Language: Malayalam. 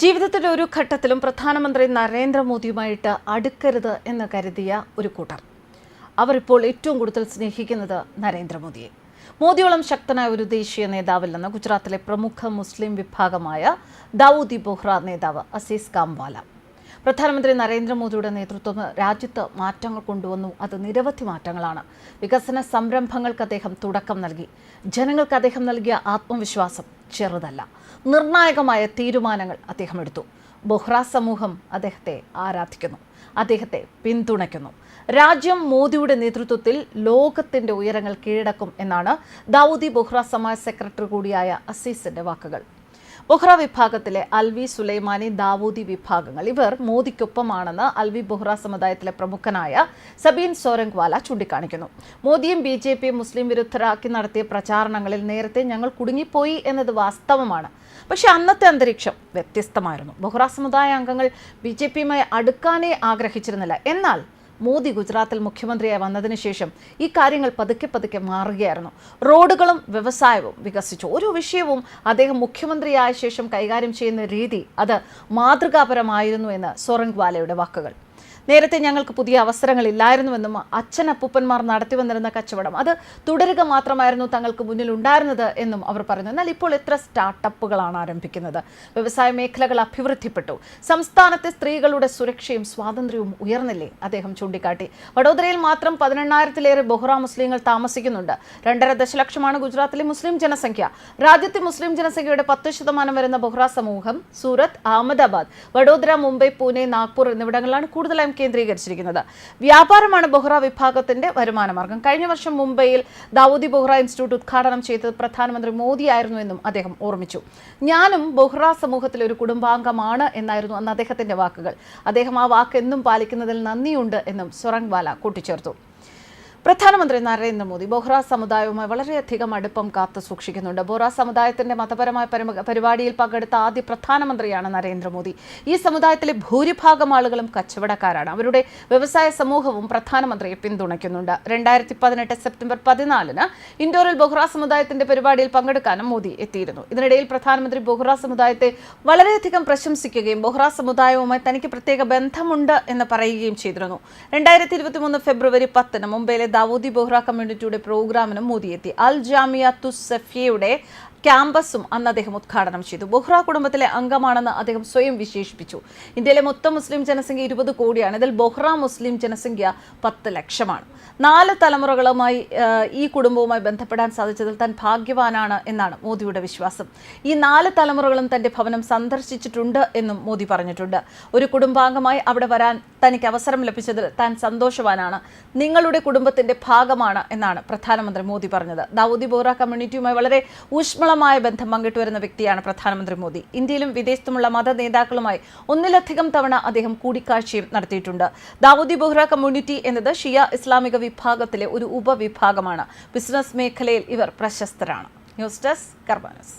ജീവിതത്തിലെ ഒരു ഘട്ടത്തിലും പ്രധാനമന്ത്രി നരേന്ദ്രമോദിയുമായിട്ട് അടുക്കരുത് എന്ന് കരുതിയ ഒരു കൂട്ടർ. അവർ ഇപ്പോൾ ഏറ്റവും കൂടുതൽ സ്നേഹിക്കുന്നത് നരേന്ദ്രമോദിയെ. മോദിയോളം ശക്തനായ ഒരു ദേശീയ നേതാവില്ലെന്ന് ഗുജറാത്തിലെ പ്രമുഖ മുസ്ലിം വിഭാഗമായ ദാവൂദി ബൊഹ്റ നേതാവ് അസീസ് കാംവാല. പ്രധാനമന്ത്രി നരേന്ദ്രമോദിയുടെ നേതൃത്വം രാജ്യത്ത് മാറ്റങ്ങൾ കൊണ്ടുവന്നു. അത് നിരവധി മാറ്റങ്ങളാണ്. വികസന സംരംഭങ്ങൾക്ക് അദ്ദേഹം തുടക്കം നൽകി. ജനങ്ങൾക്ക് അദ്ദേഹം നൽകിയ ആത്മവിശ്വാസം ചെറുതല്ല. നിർണായകമായ തീരുമാനങ്ങൾ അദ്ദേഹം എടുത്തു. ബൊഹ്റ സമൂഹം അദ്ദേഹത്തെ ആരാധിക്കുന്നു അദ്ദേഹത്തെ പിന്തുണയ്ക്കുന്നു. രാജ്യം മോദിയുടെ നേതൃത്വത്തിൽ ലോകത്തിന്റെ ഉയരങ്ങൾ കീഴടക്കും എന്നാണ് ദാവൂദി ബൊഹ്റ സമാജ് സെക്രട്ടറി കൂടിയായ അസീസിന്റെ വാക്കുകൾ. ബൊഹ്റ വിഭാഗത്തിലെ അൽവി സുലൈമാനി ദാവൂദി വിഭാഗങ്ങൾ ഇവർ മോദിക്കൊപ്പമാണെന്ന് അൽവി ബൊഹ്റ സമുദായത്തിലെ പ്രമുഖനായ സബീൻ സോരംഗ്വാല ചൂണ്ടിക്കാണിക്കുന്നു. മോദിയും ബി ജെ പിയും മുസ്ലിം വിരുദ്ധരാക്കി നടത്തിയ പ്രചാരണങ്ങളിൽ നേരത്തെ ഞങ്ങൾ കുടുങ്ങിപ്പോയി എന്നത് വാസ്തവമാണ്. പക്ഷെ അന്നത്തെ അന്തരീക്ഷം വ്യത്യസ്തമായിരുന്നു. ബൊഹ്റ സമുദായ അംഗങ്ങൾ ബി ജെ പിയുമായി അടുക്കാനേ ആഗ്രഹിച്ചിരുന്നില്ല. എന്നാൽ മോദി ഗുജറാത്തിൽ മുഖ്യമന്ത്രിയായി വന്നതിന് ശേഷം ഈ കാര്യങ്ങൾ പതുക്കെ പതുക്കെ മാറുകയായിരുന്നു. റോഡുകളും വ്യവസായവും വികസിച്ചു. ഓരോ വിഷയവും അദ്ദേഹം മുഖ്യമന്ത്രിയായ ശേഷം കൈകാര്യം ചെയ്യുന്ന രീതി അത് മാതൃകാപരമായിരുന്നു എന്ന് സോറങ്വാലയുടെ വാക്കുകൾ. നേരത്തെ ഞങ്ങൾക്ക് പുതിയ അവസരങ്ങളില്ലായിരുന്നുവെന്നും അച്ഛൻ അപ്പൂപ്പന്മാർ നടത്തി വന്നിരുന്ന കച്ചവടം. അത് തുടരുക മാത്രമായിരുന്നു തങ്ങൾക്ക് മുന്നിൽ ഉണ്ടായിരുന്നത് എന്നും അവർ പറയുന്നു. എന്നാൽ ഇപ്പോൾ എത്ര സ്റ്റാർട്ടപ്പുകളാണ് ആരംഭിക്കുന്നത്? വ്യവസായ മേഖലകൾ അഭിവൃദ്ധിപ്പെട്ടു. സംസ്ഥാനത്തെ സ്ത്രീകളുടെ സുരക്ഷയും സ്വാതന്ത്ര്യവും ഉയർന്നില്ലേ? അദ്ദേഹം ചൂണ്ടിക്കാട്ടി. വഡോദരയിൽ മാത്രം പതിനെണ്ണായിരത്തിലേറെ ബൊഹ്റ മുസ്ലിങ്ങൾ താമസിക്കുന്നുണ്ട്. രണ്ടര ദശലക്ഷമാണ് ഗുജറാത്തിലെ മുസ്ലിം ജനസംഖ്യ. രാജ്യത്തെ മുസ്ലിം ജനസംഖ്യയുടെ പത്ത് ശതമാനം വരുന്ന ബൊഹ്റ സമൂഹം സൂറത്ത് അഹമ്മദാബാദ് വഡോദര മുംബൈ പൂനെ നാഗ്പൂർ എന്നിവിടങ്ങളിലാണ് കൂടുതലായും കേന്ദ്രീകരിച്ചിരിക്കുന്നത്. വ്യാപാരമാണ് ബൊഹ്റ വിഭാഗത്തിന്റെ വരുമാന മാർഗം കഴിഞ്ഞ വർഷം മുംബൈയിൽ ദാവൂദി ബൊഹ്റ ഇൻസ്റ്റിറ്റ്യൂട്ട് ഉദ്ഘാടനം ചെയ്തത് പ്രധാനമന്ത്രി മോദിയായിരുന്നു എന്നും അദ്ദേഹം ഓർമ്മിച്ചു. ഞാനും ബൊഹ്റ സമൂഹത്തിലെ ഒരു കുടുംബാംഗമാണ് എന്നായിരുന്നു അന്ന് അദ്ദേഹത്തിന്റെ വാക്കുകൾ. അദ്ദേഹം ആ വാക്ക് എന്നും പാലിക്കുന്നതിൽ നന്ദിയുണ്ട് എന്നും സൊറങ്വാല കൂട്ടിച്ചേർത്തു. പ്രധാനമന്ത്രി നരേന്ദ്രമോദി ബോഹ്റ സമുദായവുമായി വളരെയധികം അടുപ്പം കാത്തു സൂക്ഷിക്കുന്നുണ്ട്. ബൊഹ്റ സമുദായത്തിന്റെ മതപരമായ പരമ- പരിപാടിയിൽ പങ്കെടുത്ത ആദ്യ പ്രധാനമന്ത്രിയാണ് നരേന്ദ്രമോദി. ഈ സമുദായത്തിലെ ഭൂരിഭാഗം ആളുകളും കച്ചവടക്കാരാണ്. അവരുടെ വ്യവസായ സമൂഹവും പ്രധാനമന്ത്രിയെ പിന്തുണയ്ക്കുന്നുണ്ട്. രണ്ടായിരത്തി പതിനെട്ട് സെപ്റ്റംബർ പതിനാലിന് ഇൻഡോറിൽ ബോഹ്റ സമുദായത്തിന്റെ പരിപാടിയിൽ പങ്കെടുക്കാനും മോദി എത്തിയിരുന്നു. ഇതിനിടയിൽ പ്രധാനമന്ത്രി ബോഹ്റ സമുദായത്തെ വളരെയധികം പ്രശംസിക്കുകയും ബോഹ്റ സമുദായവുമായി തനിക്ക് പ്രത്യേക ബന്ധമുണ്ട് എന്ന് പറയുകയും ചെയ്തിരുന്നു. രണ്ടായിരത്തി ഇരുപത്തിമൂന്ന് ഫെബ്രുവരി പത്തിന് മുംബൈയിലെ ദാവൂദി ബോഹ്റ കമ്മ്യൂണിറ്റിയുടെ പ്രോഗ്രാമിനും മോദി എത്തി അൽ ജാമിയ തുസഫിയയുടെ ക്യാമ്പസും അന്ന് അദ്ദേഹം ഉദ്ഘാടനം ചെയ്തു. ബൊഹ്റ കുടുംബത്തിലെ അംഗമാണെന്ന് അദ്ദേഹം സ്വയം വിശേഷിപ്പിച്ചു. ഇന്ത്യയിലെ മൊത്തം മുസ്ലിം ജനസംഖ്യ ഇരുപത് കോടിയാണ്. ഇതിൽ ബൊഹ്റ മുസ്ലിം ജനസംഖ്യ പത്ത് ലക്ഷമാണ്. നാല് തലമുറകളുമായി ഈ കുടുംബവുമായി ബന്ധപ്പെടാൻ സാധിച്ചതിൽ താൻ ഭാഗ്യവാനാണ് എന്നാണ് മോദിയുടെ വിശ്വാസം. ഈ നാല് തലമുറകളും തന്റെ ഭവനം സന്ദർശിച്ചിട്ടുണ്ട് എന്നും മോദി പറഞ്ഞിട്ടുണ്ട്. ഒരു കുടുംബാംഗമായി അവിടെ വരാൻ തനിക്ക് അവസരം ലഭിച്ചതിൽ താൻ സന്തോഷവാനാണ്. നിങ്ങളുടെ കുടുംബത്തിന്റെ ഭാഗമാണ് എന്നാണ് പ്രധാനമന്ത്രി മോദി പറഞ്ഞത്. ദാവൂദി ബോറ കമ്മ്യൂണിറ്റിയുമായി വളരെ ഊഷ്മളമായ ബന്ധം പങ്കിട്ടു വരുന്ന വ്യക്തിയാണ് പ്രധാനമന്ത്രി മോദി. ഇന്ത്യയിലും വിദേശത്തുമുള്ള മത നേതാക്കളുമായി ഒന്നിലധികം തവണ അദ്ദേഹം കൂടിക്കാഴ്ചയും നടത്തിയിട്ടുണ്ട്. ദാവൂദി ബോഹ്റ കമ്മ്യൂണിറ്റി എന്നത് ഷിയ ഇസ്ലാമിക വിഭാഗത്തിലെ ഒരു ഉപവിഭാഗമാണ്. ബിസിനസ് മേഖലയിൽ ഇവർ പ്രശസ്തരാണ്. News desk കർബാനസ്.